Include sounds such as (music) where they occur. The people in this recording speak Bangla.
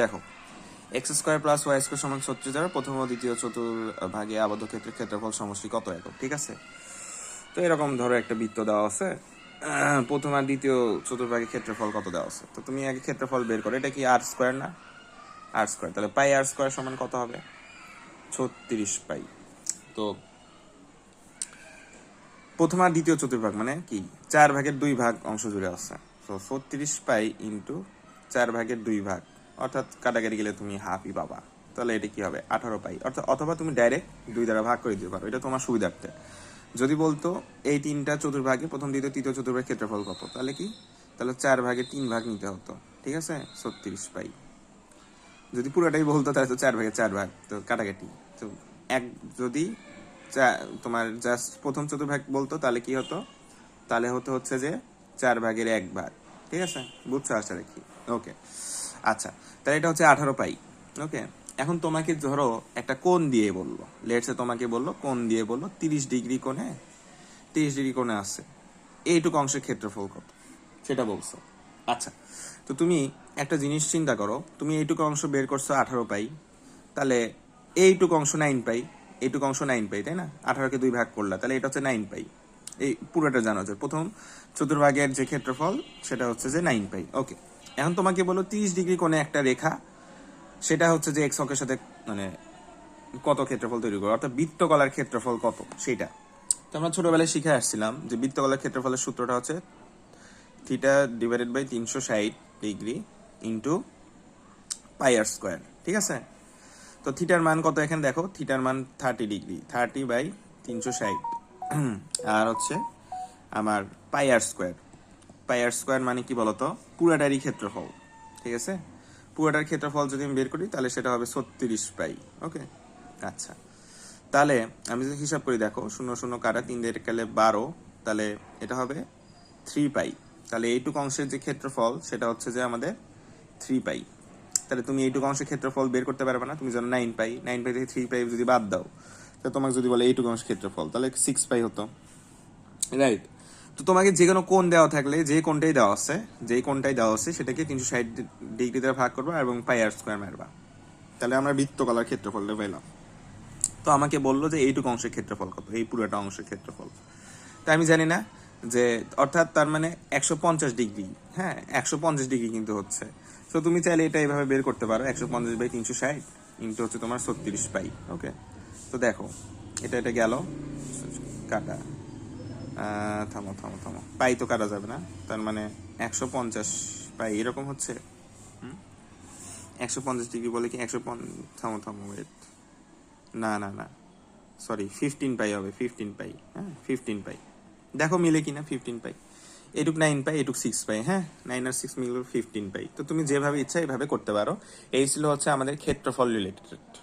দেখো X square plus Y square সমান ছত্রিশ দ্বারা প্রথম ও দ্বিতীয় চতুর্ভাগে আবদ্ধ ক্ষেত্রের ক্ষেত্রফল সমষ্টি কত একক, ঠিক আছে? তো এরকম ধরো একটা বৃত্ত দেওয়া আছে প্রথম আর দ্বিতীয় চতুর্ভাগে ক্ষেত্রফল কত দেওয়া আছে? তো তুমি আগে ক্ষেত্রফল বের করো, এটা কি আর স্কোয়ার না? আর স্কোয়ার তাহলে পাই আর স্কোয়ার সমান কত হবে? ছত্রিশ পাই। তো প্রথম আর দ্বিতীয় চতুর্ভাগ মানে কি? চার ভাগের দুই ভাগ অংশ জুড়ে আছে। তো ছত্রিশ পাই ইন্টু চার ভাগের দুই ভাগ। অর্থাৎ কাটাকাটি গেলে তুমি হাফই পাবা। তাহলে এটা কি হবে? আঠারো পাই। অর্থাৎ অথবা তুমি ডাইরেক্ট দুই দ্বারা ভাগ করে দিতে পারো। এটা তোমার সুবিধার্থে। যদি বলতো, এই তিনটা চতুর্ভাগে, প্রথম দ্বিতীয়, তৃতীয় চতুর্ভাগ ক্ষেত্রফল কত? তাহলে কি? তাহলে চার ভাগে তিন ভাগ নিতে হতো। ঠিক আছে? ছত্রিশ পাই। যদি পুরোটাই বলতো, তাহলে তো চার ভাগে চার ভাগ, তো কাটাকাটি তো এক, যদি তোমার জাস্ট প্রথম চতুর্ভাগ বলতো, তাহলে কি হতো? তাহলে হতো হচ্ছে যে চার ভাগের এক ভাগ। ঠিক আছে? বুঝছ? আশা রাখি। ওকে আচ্ছা তাহলে এটা হচ্ছে আঠারো পাই, ওকে? এখন তোমাকে ধরো একটা কোণ দিয়ে বলল লেটসে তোমাকে বলল, কোণ দিয়ে বলল তিরিশ ডিগ্রি কোণে, তিরিশ ডিগ্রি কোণে আছে, এইটুকু অংশের ক্ষেত্রফল কত? সেটা বলছো। আচ্ছা তো তুমি একটা জিনিস চিন্তা করো, তুমি এইটুকু অংশ বের করছ আঠারো পাই, তাহলে এইটুকু অংশ নাইন পাই, এইটুকু অংশ নাইন পাই, তাই না? আঠারোকে দুই ভাগ করলা, তাহলে এটা হচ্ছে নাইন পাই। এই পুরোটা জানা যায় প্রথম চতুর্ভাগের যে ক্ষেত্রফল, সেটা হচ্ছে যে নাইন পাই, ওকে। এখন তোমাকে বলো তিরিশ ডিগ্রি কোণে একটা রেখা, সেটা হচ্ছে যে এক্স অক্ষের সাথে মানে কত ক্ষেত্রফল তৈরি করে অর্থাৎ বৃত্তকলার ক্ষেত্রফল কত? সেটা। তো আমরা ছোটবেলায় শিখে আসছিলাম যে বৃত্তকলার ক্ষেত্রফলের সূত্রটা হচ্ছে থিটা ডিভাইডেড বাই তিনশো ষাট ডিগ্রি ইন্টু পাইয়ার স্কোয়ার ঠিক আছে? তো থিটার মান কত এখানে দেখো? থিটার মান থার্টি ডিগ্রি থার্টি বাই তিনশো ষাট। (clears throat) আর হচ্ছে আমার পাইয়ার স্কোয়ার পাই আর স্কোয়ার মানে কি বলতো? পুরাটারই ক্ষেত্রফল, ঠিক আছে? পুরাটার ক্ষেত্রফল যদি আমি বের করি, তাহলে সেটা হবে ছত্রিশ পাই, ওকে? আচ্ছা। তাহলে আমি যদি হিসাব করি, দেখো, শূন্য শূন্য, কাটা, তিন দিয়ে গেলে বারো, তাহলে এটা হবে থ্রি পাই। তাহলে এইটুকু অংশের যে ক্ষেত্রফল, সেটা হচ্ছে যে আমাদের থ্রি পাই। তাহলে তুমি এইটুকু অংশের ক্ষেত্রফল বের করতে পারবে না, তুমি জানো নাইন পাই। নাইন পাই থেকে থ্রি পাই যদি বাদ দাও, তো তোমাকে যদি বলে এইটুকু অংশের ক্ষেত্রফল, তাহলে সিক্স পাই হতো। রাইট তো তোমাকে যে কোনো কোণ দেওয়া থাকলে, যে কোণটাই দেওয়া আছে, যে কোণটাই দেওয়া আছে, সেটাকে তিনশো ষাট ডিগ্রি দ্বারা ভাগ করবা এবং পাই স্কোয়ার মারবা। তাহলে আমরা বৃত্তকলার ক্ষেত্রফলটা পেলাম। তো আমাকে বলল যে এইটুকু অংশের ক্ষেত্রফল কত? এই পুরোটা অংশের ক্ষেত্রফল। তা আমি জানি না যে, অর্থাৎ তার মানে একশো পঞ্চাশ ডিগ্রি হ্যাঁ একশো পঞ্চাশ ডিগ্রি কিন্তু হচ্ছে। তো তুমি চাইলে এটা এইভাবে বের করতে পারো, একশো পঞ্চাশ বাই তিনশো ষাট ইন্টু হচ্ছে তোমার ছত্রিশ পাই ওকে তো দেখো, এটা এটা গেল, কাটা। থামো থামো থামো। পাই তো কাটা যাবে না। তার মানে একশো পঞ্চাশ পাই, এরকম হচ্ছে। একশো পঞ্চাশ ডিগ্রি বলে কি একশো থামো থামো ওয়েট না না না। সরি ফিফটিন পাই হবে ফিফটিন পাই। হ্যাঁ ফিফটিন পাই। দেখো মিলে কিনা ফিফটিন পাই। এটুক নাইন পাই, এটুক সিক্স পাই হ্যাঁ? নাইন আর সিক্স মিলে ফিফটিন পাই। তো তুমি যেভাবে ইচ্ছা এইভাবে করতে পারো। এই ছিল হচ্ছে আমাদের ক্ষেত্রফল রিলেটেড